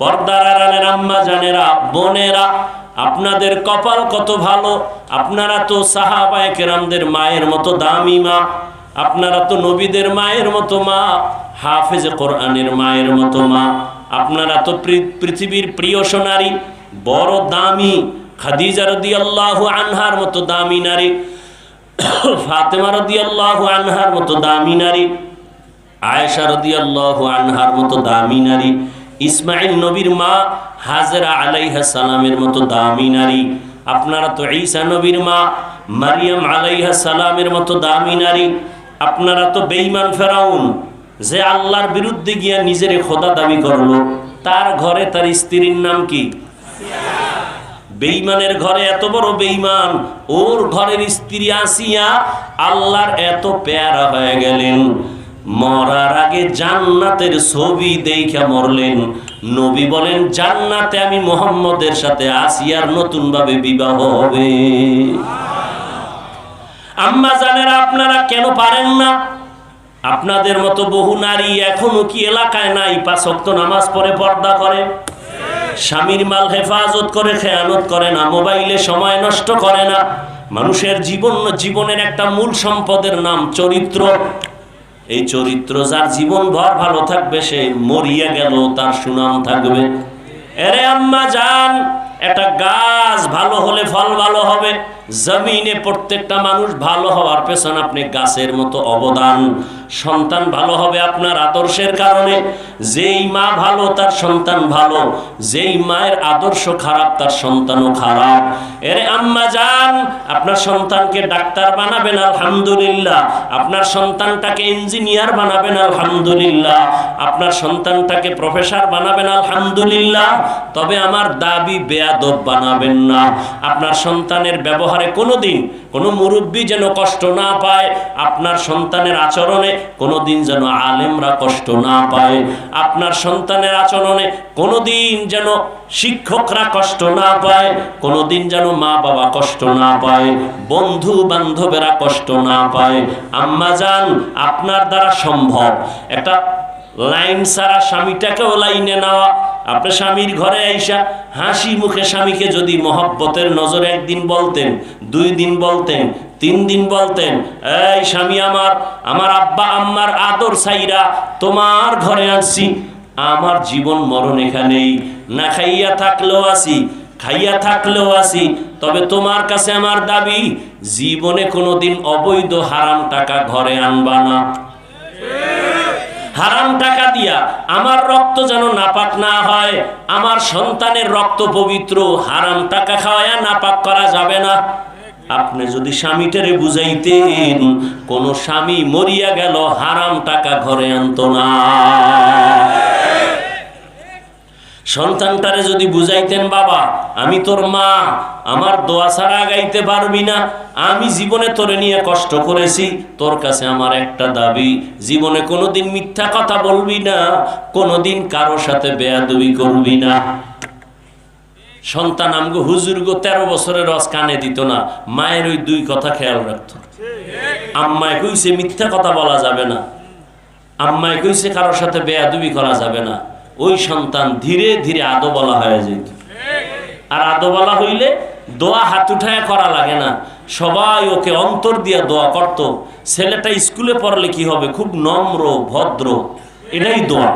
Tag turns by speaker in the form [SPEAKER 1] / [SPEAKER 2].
[SPEAKER 1] পর্দার আড়ালের আম্মা জানেরা, বোনেরা, আপনাদের কপাল কত ভালো, আপনারা তো সাহাবায়ে কেরামদের মায়ের মতো দামি মা, আপনারা তো নবীদের মায়ের মতো মা, হাফেজে কোরআনের মায়ের মতো মা, আপনারা তো পৃথিবীর প্রিয় সোনারী, বড় দামি, খাদিজা রাদিয়াল্লাহু আনহার মতো দামি নারী, ফাতেমা রাদিয়াল্লাহু আনহার মতো দামি নারী, আয়েশা রাদিয়াল্লাহু আনহার মতো দামি নারী ইসমাইল নবীর মা হাজরা আলাইহা সালামের মতো দামি নারী। আপনারা তো ঈসা নবীর মা, মারিয়াম আলাইহা সালামের মতো দামি নারী। আপনারা তো বেঈমান ফেরাউন, যে আল্লাহর বিরুদ্ধে গিয়া নিজের খোদা দাবি করল। তার ঘরে তার স্ত্রীর নাম কি? বেঈমানের ঘরে এত বড় বেঈমান, ওর ঘরের স্ত্রী আসিয়া আল্লাহর এত পেয়ারা হয়ে গেলেন। মরার আগে জান্নাতের ছবি দেখা মরলেন। নবী বলেন, জান্নাতে আমি মোহাম্মদের সাথে আসিয়ার নতুন ভাবে বিবাহ হবে। আম্মা জানেরা, আপনারা কেন পারেন না? আপনাদের মতো বহু নারী এখনও কি এলাকায় নাই? পাঁচ ওয়াক্ত নামাজ পড়ে পর্দা করে, স্বামীর মাল হেফাজত করে, খেয়ানত করে না, মোবাইলে সময় নষ্ট করে না। মানুষের জীবন, জীবনের একটা মূল সম্পদের নাম চরিত্র। এই চরিত্র যার জীবন ভর ভালো থাকবে, সে মরিয়া গেল, তার সুনাম থাকবে। এরে আম্মা যান একটা গাছ ভালো হলে ফল ভালো হবে। জমিনে প্রত্যেকটা মানুষ ভালো হওয়ার পেছনে আপনি গাছের মতো অবদান। সন্তান ভালো হবে আপনার আদর্শের কারণে। যেই মা ভালো, তার সন্তান ভালো। যেই মায়ের আদর্শ খারাপ, তার সন্তানও খারাপ। এরে আম্মা যান আপনার সন্তানকে ডাক্তার বানাবেন, আলহামদুলিল্লাহ। আপনার সন্তানটাকে ইঞ্জিনিয়ার বানাবেন, আলহামদুলিল্লাহ। আপনার সন্তানটাকে প্রফেসর বানাবেন, আলহামদুলিল্লাহ। তবে আমার দাবি বেয়াদব বানাবেন না। আপনার সন্তানের ব্যবহারে কোনোদিন, কোনো দিন কোনো মুরব্বী যেন কষ্ট না পায়, আপনার সন্তানের আচরণে কোনোদিন যেন আলেমরা কষ্ট না পায়, আপনার সন্তানের আচরণে কোনোদিন যেন শিক্ষকরা কষ্ট না পায়, কোনোদিন যেন মা বাবা কষ্ট না পায় বন্ধু বান্ধবেরা কষ্ট না পায়। আম্মা যান আপনার দ্বারা সম্ভব। একটা লাইন ছাড়া স্বামীটাকেও লাইনে নেওয়া। আপনার স্বামীর ঘরে আইসা হাসি মুখে স্বামীকে যদি মহব্বতের নজরে একদিন বলতেন, দুই দিন বলতেন, তিন দিন বলতেন, এই স্বামী আমার আমার আব্বা আম্মার আদর সাইরা তোমার ঘরে আসছি। আমার জীবন মরণ এখানেই। না খাইয়া থাকলেও আসি, খাইয়া থাকলেও আসি, তবে তোমার কাছে আমার দাবি, জীবনে কোনোদিন অবৈধ হারাম টাকা ঘরে আনবা না। হারাম টাকা দিয়া আমার রক্ত যেন নাপাক না হয়, আমার সন্তানের রক্ত পবিত্র, হারাম টাকা খাওয়ায়া নাপাক করা যাবে না। আপনি যদি স্বামীটারে বুঝাইতেন, কোন স্বামী মরিয়া গেল, হারাম টাকা ঘরে আনত না। সন্তানটারে যদি বুঝাইতেন, বাবা, আমি তোর মা, আমার দোয়া ছাড়া গাইতে পারবি না। আমি জীবনে তোরে নিয়ে কষ্ট করেছি, তোর কাছে আমার একটা দাবি। জীবনে কোনোদিন মিথ্যা কথা বলবি না, কোনোদিন কারও সাথে বেয়াদবি করবি না। সন্তান আমগো হুজুর গো, তেরো বছরের রস কানে দিত না, মায়ের ওই দুই কথা খেয়াল রাখতো। আম্মায় কইছে, মিথ্যা কথা বলা যাবে না। আম্মায় কইছে কারোর সাথে বেয়াদবি করা যাবে না। ওই সন্তান ধীরে ধীরে আদো বলা হয়ে যেত। আর আদো বলা হইলে দোয়া হাত উঠায় করা লাগে না। সবাই ওকে অন্তর দিয়ে দোয়া করত। ছেলেটা স্কুলে পড়লে কি হবে? খুব নম্র, ভদ্র, এটাই দোয়া।